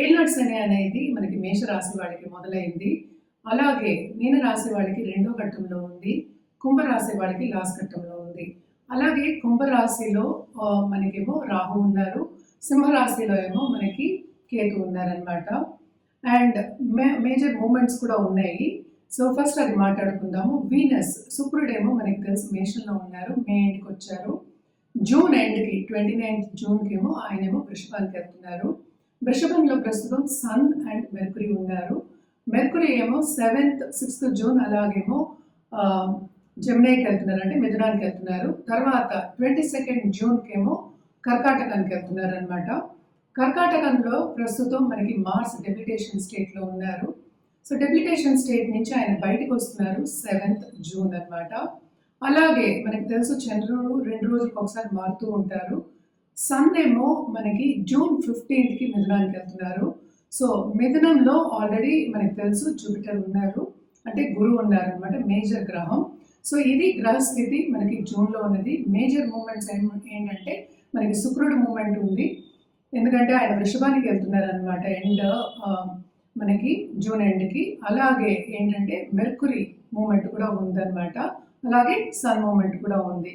ఏళ్ళనాటి శని అనేది మనకి మేషరాశి వాళ్ళకి మొదలైంది. అలాగే మీన రాశి వాళ్ళకి రెండో ఘట్టంలో ఉంది. కుంభరాశి వాళ్ళకి లాస్ట్ ఘట్టంలో ఉంది. అలాగే కుంభరాశిలో మనకేమో రాహు ఉన్నారు. సింహరాశిలో ఏమో మనకి కేతు ఉన్నారనమాట అండ్ మే మేజర్ మూమెంట్స్ కూడా ఉన్నాయి. సో ఫస్ట్ అది మాట్లాడుకుందాము. వీనస్ శుక్రుడేమో మనకి తెలుసు మేషంలో ఉన్నారు. మే ఎండ్కి వచ్చారు. జూన్ ఎండ్కి ట్వంటీ నైన్త్ జూన్కి ఏమో ఆయనేమో వృషభానికి వెళ్తున్నారు. వృషభంలో ప్రస్తుతం సన్ అండ్ మెర్కురీ ఉన్నారు. మెర్కురీ ఏమో సెవెంత్ సిక్స్త్ జూన్ అలాగేమో జమ్నాయికి వెళ్తున్నారు అంటే మిథునానికి వెళ్తున్నారు. తర్వాత ట్వంటీ సెకండ్ జూన్కి ఏమో కర్కాటకానికి వెళ్తున్నారు అనమాట కర్కాటకంలో ప్రస్తుతం మనకి మార్స్ డెప్యుటేషన్ స్టేట్లో ఉన్నారు. సో డెప్యుటేషన్ స్టేట్ నుంచి ఆయన బయటకు వస్తున్నారు సెవెంత్ జూన్ అన్నమాట. అలాగే మనకి తెలుసు చంద్రుడు రెండు రోజులకు ఒకసారి మారుతూ ఉంటారు. సన్ ఏమో మనకి జూన్ ఫిఫ్టీన్త్కి మిథునానికి వెళ్తున్నారు. సో మిథునంలో ఆల్రెడీ మనకి తెలుసు జూపిటర్ ఉన్నారు. అంటే గురువు ఉన్నారు అనమాట మేజర్ గ్రహం. సో ఇది గ్రహస్థితి మనకి జూన్లో ఉన్నది. మేజర్ మూమెంట్స్ ఏంటంటే మనకి శుక్రుడు మూమెంట్ ఉంది. ఎందుకంటే ఆయన వృషభానికి వెళ్తున్నారు అనమాట ఎండ్ uh, మనకి జూన్ ఎండ్కి అలాగే ఏంటంటే మెర్కురీ మూమెంట్ కూడా ఉందన్నమాట. అలాగే సన్ మూమెంట్ కూడా ఉంది.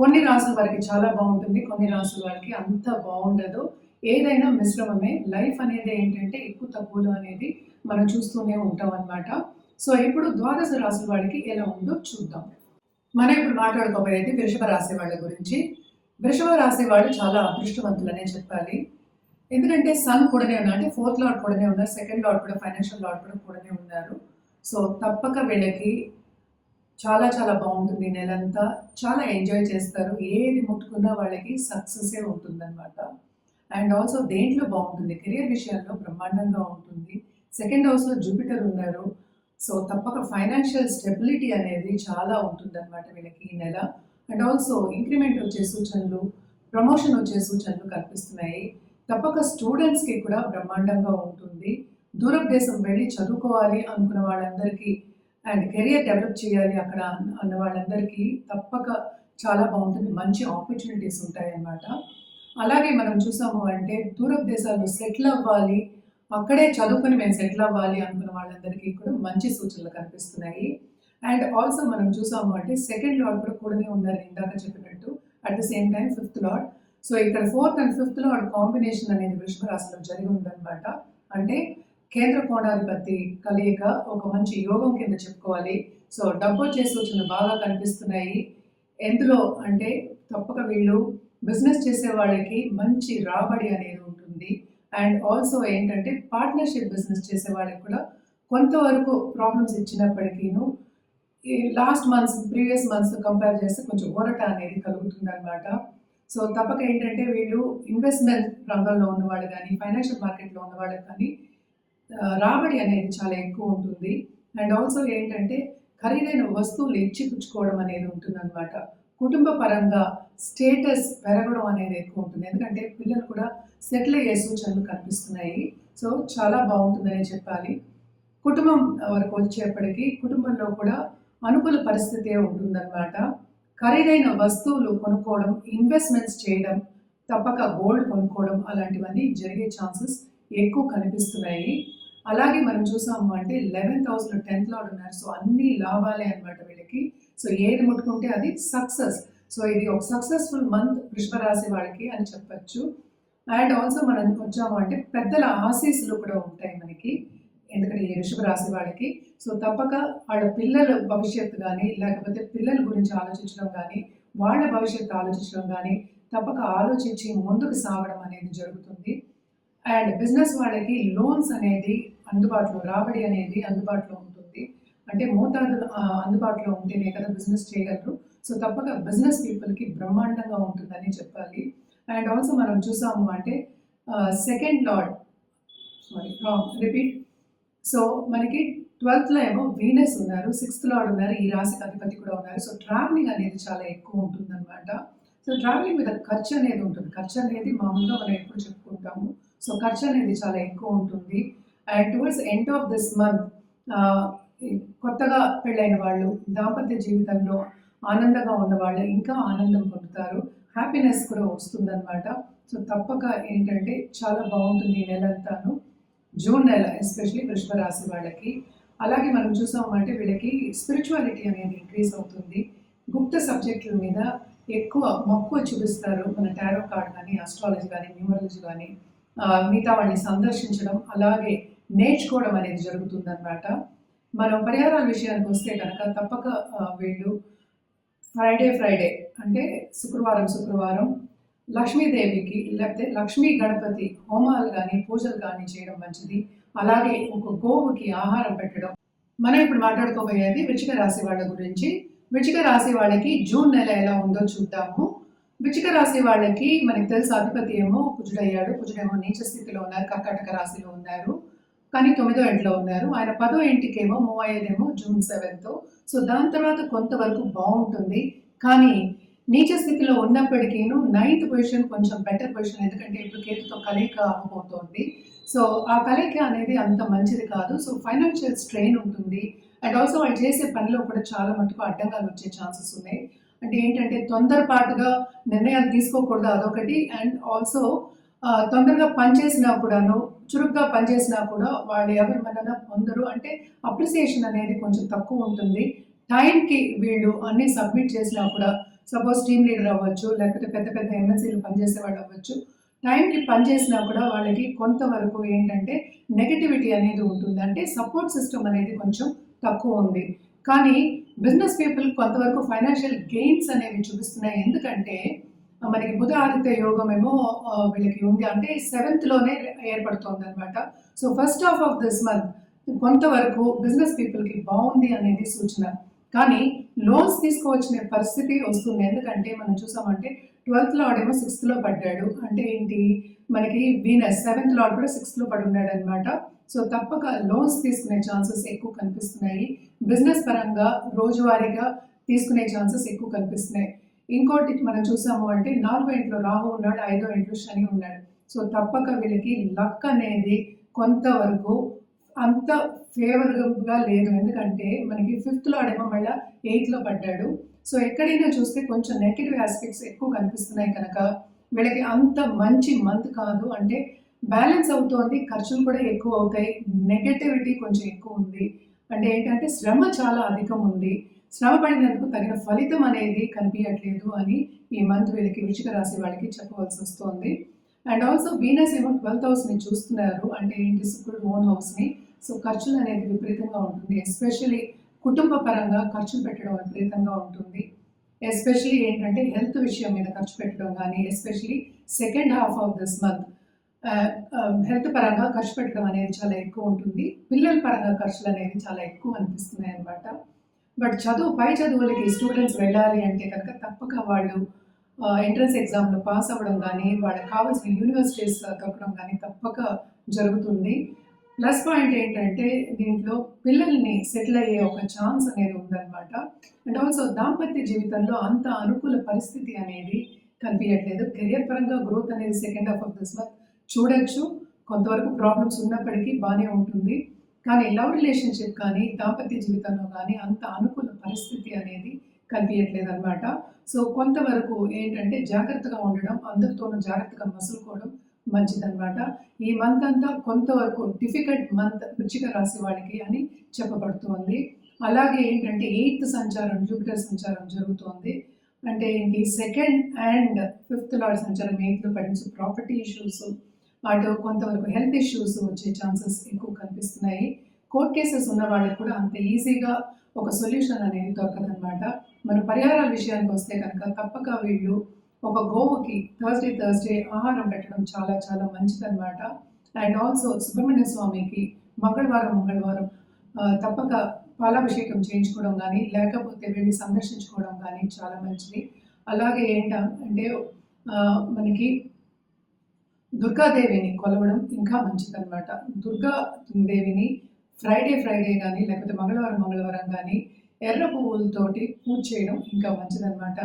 కొన్ని రాసుల వారికి చాలా బాగుంటుంది కొన్ని రాసుల వారికి అంత బాగుండదు. ఏదైనా మిశ్రమమే. లైఫ్ అనేది ఏంటంటే ఎక్కువ తక్కువలు అనేది మనం చూస్తూనే ఉంటాం అన్నమాట. సో ఇప్పుడు ద్వాదశ రాసుల వాడికి ఎలా ఉందో చూద్దాం. మనం ఇప్పుడు మాట్లాడుకోబోయేది వృషభ రాశి వాళ్ళ గురించి. వృషభ రాశి వాళ్ళు చాలా అదృష్టవంతులనే చెప్పాలి. ఎందుకంటే సన్ కూడానే ఉన్నారు. అంటే ఫోర్త్ లార్డ్ కూడానే ఉన్నారు. సెకండ్ లార్డ్ కూడా ఫైనాన్షియల్ లార్డ్ కూడా కూడానే ఉన్నారు. సో తప్పక వీళ్ళకి చాలా చాలా బాగుంటుంది ఈ నెలంతా. చాలా ఎంజాయ్ చేస్తారు. ఏది ముట్టుకున్నా వాళ్ళకి సక్సెసే ఉంటుందన్నమాట. అండ్ ఆల్సో దేంట్లో బాగుంటుంది? కెరియర్ విషయాల్లో బ్రహ్మాండంగా ఉంటుంది. సెకండ్ హౌస్లో జూపిటర్ ఉన్నారు. సో తప్పక ఫైనాన్షియల్ స్టెబిలిటీ అనేది చాలా ఉంటుందన్నమాట వీళ్ళకి ఈ నెల. అండ్ ఆల్సో ఇంక్రిమెంట్ వచ్చే సూచనలు ప్రమోషన్ వచ్చే సూచనలు కనిపిస్తున్నాయి. తప్పక స్టూడెంట్స్కి కూడా బ్రహ్మాండంగా ఉంటుంది. దూరదేశం దేశం వెళ్ళి చదువుకోవాలి అనుకున్న వాళ్ళందరికీ అండ్ కెరియర్ డెవలప్ చేయాలి అక్కడ అన్న- వాళ్ళందరికీ తప్పక చాలా బాగుంటుంది. మంచి ఆపర్చునిటీస్ ఉంటాయన్నమాట. అలాగే మనం చూసాము అంటే దూరపు దేశాల్లో సెటిల్ అవ్వాలి అక్కడే చదువుకుని మేము సెటిల్ అవ్వాలి అనుకున్న వాళ్ళందరికీ కూడా మంచి సూచనలు కనిపిస్తున్నాయి. అండ్ ఆల్సో మనం చూసాము అంటే సెకండ్ లాడ్ కూడా కూడానే ఉన్నారు ఇందాక చెప్పినట్టు. At the same time fifth lord so ఇక్కడ fourth and fifth lord combination అనేది వృషభ రాశిలో జరిగి ఉందన్నమాట. అంటే కేంద్ర కోణాధిపతి కలయిక ఒక మంచి యోగం కింద చెప్పుకోవాలి. సో డబ్బు వచ్చే సూచనలు బాగా కనిపిస్తున్నాయి. ఎందులో అంటే తప్పక వీళ్ళు బిజినెస్ చేసే వాళ్ళకి మంచి రాబడి అనేది ఉంటుంది. అండ్ ఆల్సో ఏంటంటే పార్ట్నర్షిప్ బిజినెస్ చేసే వాళ్ళకి కూడా కొంతవరకు ప్రాబ్లమ్స్ ఇచ్చినప్పటికీను ఈ last months previous months compare చేస్తే కొంచెం ఊరట అనేది కలుగుతుంది అనమాట సో తప్పక ఏంటంటే వీళ్ళు ఇన్వెస్ట్మెంట్ రంగంలో ఉన్న వాళ్ళు కానీ ఫైనాన్షియల్ మార్కెట్లో ఉన్న వాళ్ళకి కానీ రాబడి అనేది చాలా ఎక్కువ ఉంటుంది. అండ్ ఆల్సో ఏంటంటే ఖరీదైన వస్తువులు ఇచ్చి పుచ్చుకోవడం అనేది ఉంటుందన్నమాట. కుటుంబ పరంగా స్టేటస్ పెరగడం అనేది ఎక్కువ ఉంటుంది. ఎందుకంటే పిల్లలు కూడా సెటిల్ అయ్యే సూచనలు కనిపిస్తున్నాయి. సో చాలా బాగుంటుందనే చెప్పాలి. కుటుంబం వరకు వచ్చేప్పటికీ కుటుంబంలో కూడా అనుకూల పరిస్థితే ఉంటుందన్నమాట. ఖరీదైన వస్తువులు కొనుక్కోవడం ఇన్వెస్ట్మెంట్స్ చేయడం తప్పక గోల్డ్ కొనుక్కోవడం అలాంటివన్నీ జరిగే ఛాన్సెస్ ఎక్కువ కనిపిస్తున్నాయి. అలాగే మనం చూసాము అంటే లెవెన్త్ హౌస్లో టెన్త్ లాడ్ ఉన్నారు. సో అన్ని లాభాలే అన్నమాట వీళ్ళకి. సో ఏది ముట్టుకుంటే అది సక్సెస్ సో ఇది ఒక సక్సెస్ఫుల్ మంత్ వృషభ వాళ్ళకి అని చెప్పచ్చు. అండ్ ఆల్సో మనం వచ్చాము అంటే పెద్దల ఆశీస్సులు కూడా ఉంటాయి మనకి ఎందుకంటే ఈ వృషభ రాశి వాళ్ళకి. సో తప్పక వాళ్ళ పిల్లల భవిష్యత్తు కానీ లేకపోతే పిల్లల గురించి ఆలోచించడం కానీ వాళ్ళ భవిష్యత్తు ఆలోచించడం కానీ తప్పక ఆలోచించి ముందుకు సాగడం అనేది జరుగుతుంది. అండ్ బిజినెస్ వాళ్ళకి లోన్స్ అనేది అందుబాటులో రాబడి అనేది అందుబాటులో ఉంటుంది. అంటే మోతాదు అందుబాటులో ఉంటేనే కదా బిజినెస్ చేయగలరు. సో తప్పక బిజినెస్ పీపుల్కి బ్రహ్మాండంగా ఉంటుందని చెప్పాలి. అండ్ ఆల్సో మనం చూసాము అంటే second lord sorry repeat so మనకి ట్వెల్త్లో ఏమో వీనస్ ఉన్నారు సిక్స్త్ లార్డ్ ఉన్నారు ఈ రాశికి అధిపతి కూడా ఉన్నారు. సో ట్రావెలింగ్ అనేది చాలా ఎక్కువ ఉంటుందన్నమాట. సో ట్రావెలింగ్ మీద ఖర్చు అనేది ఉంటుంది. ఖర్చు అనేది మామూలుగా మనం ఎప్పుడు చెప్పుకుంటాము. సో ఖర్చు అనేది చాలా ఎక్కువ ఉంటుంది. And towards end of this month కొత్తగా పెళ్ళైన వాళ్ళు దాంపత్య జీవితంలో ఆనందంగా ఉన్న వాళ్ళు ఇంకా ఆనందం పొందుతారు. హ్యాపీనెస్ కూడా వస్తుందన్నమాట. సో తప్పక ఏంటంటే చాలా బాగుంటుంది ఈ నెల అంతాను జూన్ నెల ఎస్పెషలీ వృషభ రాశి వాళ్ళకి. అలాగే మనం చూసామంటే వీళ్ళకి స్పిరిచువాలిటీ అనేది ఇంక్రీజ్ అవుతుంది. గుప్త సబ్జెక్టుల మీద ఎక్కువ మక్కువ చూపిస్తారు మన టారో కార్డ్ కానీ ఆస్ట్రాలజీ కానీ న్యూమరాలజీ కానీ. మిగతా వాళ్ళని సందర్శించడం అలాగే నేర్చుకోవడం అనేది జరుగుతుందన్నమాట. మనం పరిహారాల విషయానికి వస్తే కనుక తప్పక వీళ్ళు ఫ్రైడే ఫ్రైడే అంటే శుక్రవారం శుక్రవారం లక్ష్మీదేవికి లేకపోతే లక్ష్మీ గణపతి హోమాలు కానీ పూజలు కానీ చేయడం మంచిది. అలాగే ఒక గోవుకి ఆహారం పెట్టడం. మనం ఇప్పుడు మాట్లాడుకోబోయేది వృచ్చిక రాశి వాళ్ళ గురించి. వృచ్చిక రాశి వాళ్ళకి జూన్ నెల ఎలా ఉందో చూద్దాము. వృచ్చిక రాశి వాళ్ళకి మనకి తెలుసు అధిపతి ఏమో కుజుడయ్యాడు. కుజుడేమో నీచ స్థితిలో ఉన్నారు కర్కాటక రాశిలో ఉన్నారు. కానీ తొమ్మిదో ఇంట్లో ఉన్నారు. ఆయన పదో ఇంటికేమో మూవ్ అయ్యేదేమో జూన్ సెవెంత్. సో దాని తర్వాత కొంతవరకు బాగుంటుంది. కానీ నీచ స్థితిలో ఉన్నప్పటికీను నైన్త్ పొజిషన్ కొంచెం బెటర్ పొజిషన్ ఎందుకంటే ఇప్పుడు కేతుతో కలయిక అవ్వబోతోంది. సో ఆ కలయిక అనేది అంత మంచిది కాదు. సో ఫైనాన్షియల్ స్ట్రెయిన్ ఉంటుంది. అండ్ ఆల్సో వాళ్ళు చేసే పనిలో కూడా చాలా మటుకు అడ్డంగాలు వచ్చే ఛాన్సెస్ ఉన్నాయి. అంటే ఏంటంటే తొందరపాటుగా నిర్ణయాలు తీసుకోకూడదు అదొకటి. అండ్ ఆల్సో తొందరగా పనిచేసినా కూడాను చురుగ్గా పనిచేసినా కూడా వాళ్ళు ఎవరి మన పొందరు. అంటే అప్రిసియేషన్ అనేది కొంచెం తక్కువ ఉంటుంది. టైంకి వీళ్ళు అన్ని సబ్మిట్ చేసినా కూడా సపోజ్ టీమ్ లీడర్ అవ్వచ్చు లేకపోతే పెద్ద పెద్ద ఎంఎస్సీలు పనిచేసే వాళ్ళు అవ్వచ్చు టైంకి పనిచేసినా కూడా వాళ్ళకి కొంతవరకు ఏంటంటే నెగటివిటీ అనేది ఉంటుంది. అంటే సపోర్ట్ సిస్టమ్ అనేది కొంచెం తక్కువ ఉంది. కానీ బిజినెస్ పీపుల్ కొంతవరకు ఫైనాన్షియల్ గెయిన్స్ అనేవి చూపిస్తున్నాయి. ఎందుకంటే మనకి బుధ ఆదిత్య యోగం ఏమో వీళ్ళకి ఉంది. అంటే సెవెంత్లోనే ఏర్పడుతుంది అనమాట so first half of this month కొంతవరకు బిజినెస్ పీపుల్కి బాగుంది అనేది సూచన. కానీ లోన్స్ తీసుకోవచ్చిన పరిస్థితి వస్తుంది. ఎందుకంటే మనం చూసామంటే ట్వెల్త్ లాడ్ ఏమో సిక్స్త్లో పడ్డాడు. అంటే ఏంటి? మనకి వీనస్ సెవెంత్ లాడ్ కూడా సిక్స్త్లో పడి ఉన్నాడు అనమాట సో తప్పక లోన్స్ తీసుకునే ఛాన్సెస్ ఎక్కువ కనిపిస్తున్నాయి. బిజినెస్ పరంగా రోజువారీగా తీసుకునే ఛాన్సెస్ ఎక్కువ కనిపిస్తున్నాయి. ఇంకోటి మనం చూసాము అంటే నాలుగో ఇంట్లో రాహు ఉన్నాడు ఐదో ఇంట్లో శని ఉన్నాడు. సో తప్పక వీళ్ళకి లక్ అనేది కొంతవరకు అంత ఫేవరబుల్గా లేదు. ఎందుకంటే మనకి ఫిఫ్త్లో ఆడేమో మళ్ళీ ఎయిత్లో పడ్డాడు. సో ఎక్కడైనా చూస్తే కొంచెం నెగిటివ్ ఆస్పెక్ట్స్ ఎక్కువ కనిపిస్తున్నాయి కనుక వీళ్ళకి అంత మంచి మంత్ కాదు. అంటే బ్యాలెన్స్ అవుతోంది ఖర్చులు కూడా ఎక్కువ అవుతాయి నెగటివిటీ కొంచెం ఎక్కువ ఉంది. అంటే ఏంటంటే శ్రమ చాలా అధికం ఉంది. శ్రమ పడినందుకు తగిన ఫలితం అనేది కనిపించట్లేదు అని ఈ మంత్ వీళ్ళకి వృషిక రాశి వాళ్ళకి చెప్పవలసి వస్తుంది. అండ్ ఆల్సో వీనస్ ఏమో ట్వెల్త్ హౌస్ని చూస్తున్నారు. అంటే ఏంటి? శుక్రుడు ఓన్ హౌస్ని సో ఖర్చులు అనేది విపరీతంగా ఉంటుంది. ఎస్పెషలీ కుటుంబ పరంగా ఖర్చులు పెట్టడం విపరీతంగా ఉంటుంది. ఎస్పెషలీ ఏంటంటే హెల్త్ విషయం మీద ఖర్చు పెట్టడం కానీ especially second half of this month health పరంగా ఖర్చు పెట్టడం అనేది చాలా ఎక్కువ ఉంటుంది. పిల్లల పరంగా ఖర్చులు అనేవి చాలా ఎక్కువ అనిపిస్తున్నాయి అన్నమాట బట్ చదువు పై చదువులకి స్టూడెంట్స్ వెళ్ళాలి అంటే కనుక తప్పక వాళ్ళు ఎంట్రన్స్ ఎగ్జామ్లో పాస్ అవ్వడం కానీ వాళ్ళకి కావాల్సిన యూనివర్సిటీస్ దొరకడం కానీ తప్పక జరుగుతుంది. ప్లస్ పాయింట్ ఏంటంటే దీంట్లో పిల్లల్ని సెటిల్ అయ్యే ఒక ఛాన్స్ అనేది ఉందన్నమాట. అండ్ ఆల్సో దాంపత్య జీవితంలో అంత అనుకూల పరిస్థితి అనేది కనిపించట్లేదు కెరియర్ పరంగా గ్రోత్ అనేది second half of this month చూడొచ్చు. కొంతవరకు ప్రాబ్లమ్స్ ఉన్నప్పటికీ బాగానే ఉంటుంది. కానీ లవ్ రిలేషన్షిప్ కానీ దాంపత్య జీవితంలో కానీ అంత అనుకూల పరిస్థితి అనేది కనిపించట్లేదు అనమాట సో కొంతవరకు ఏంటంటే జాగ్రత్తగా ఉండడం అందరితోనూ జాగ్రత్తగా మసులుకోవడం మంచిదన్నమాట. ఈ మంత్ అంతా కొంతవరకు డిఫికల్ట్ మంత్ వృచ్చిక రాశి వాళ్ళకి అని చెప్పబడుతోంది. అలాగే ఏంటంటే ఎయిత్ సంచారం జూపిటర్ సంచారం జరుగుతోంది. అంటే ఏంటి? సెకండ్ అండ్ ఫిఫ్త్ లాడ్ సంచారం ఎయిత్లో పడింది. ప్రాపర్టీ ఇష్యూస్ అటు కొంతవరకు హెల్త్ ఇష్యూస్ వచ్చే ఛాన్సెస్ ఎక్కువ కనిపిస్తున్నాయి. కోర్ట్ కేసెస్ ఉన్న వాళ్ళకి కూడా అంత ఈజీగా ఒక సొల్యూషన్ అనేది దొరకదనమాట మన పరిహారాల విషయానికి వస్తే కనుక తప్పక వీళ్ళు ఒక గోవుకి థర్స్డే థర్స్డే ఆహారం పెట్టడం చాలా చాలా మంచిదన్నమాట. అండ్ ఆల్సో సుబ్రహ్మణ్య స్వామికి మంగళవారం మంగళవారం తప్పక పాలాభిషేకం చేయించుకోవడం కానీ లేకపోతే వెళ్ళి సందర్శించుకోవడం కానీ చాలా మంచిది. అలాగే ఏంటంటే మనకి దుర్గాదేవిని కొలవడం ఇంకా మంచిదన్నమాట. దుర్గా దేవిని ఫ్రైడే ఫ్రైడే కానీ లేకపోతే మంగళవారం మంగళవారం కానీ ఎర్ర పువ్వులతోటి పూజ చేయడం ఇంకా మంచిదన్నమాట.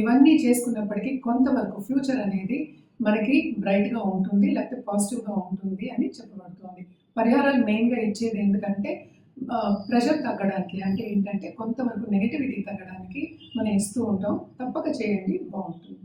ఇవన్నీ చేసుకున్నప్పటికీ కొంతవరకు ఫ్యూచర్ అనేది మనకి బ్రైట్గా ఉంటుంది లేకపోతే పాజిటివ్గా ఉంటుంది అని చెప్పబడుతుంది. పరిహారాలు మెయిన్గా ఇచ్చేది ఎందుకంటే ప్రెషర్ తగ్గడానికి అంటే ఏంటంటే కొంతవరకు నెగిటివిటీ తగ్గడానికి మనం ఇస్తూ ఉంటాం. తప్పక చేయండి బాగుంటుంది.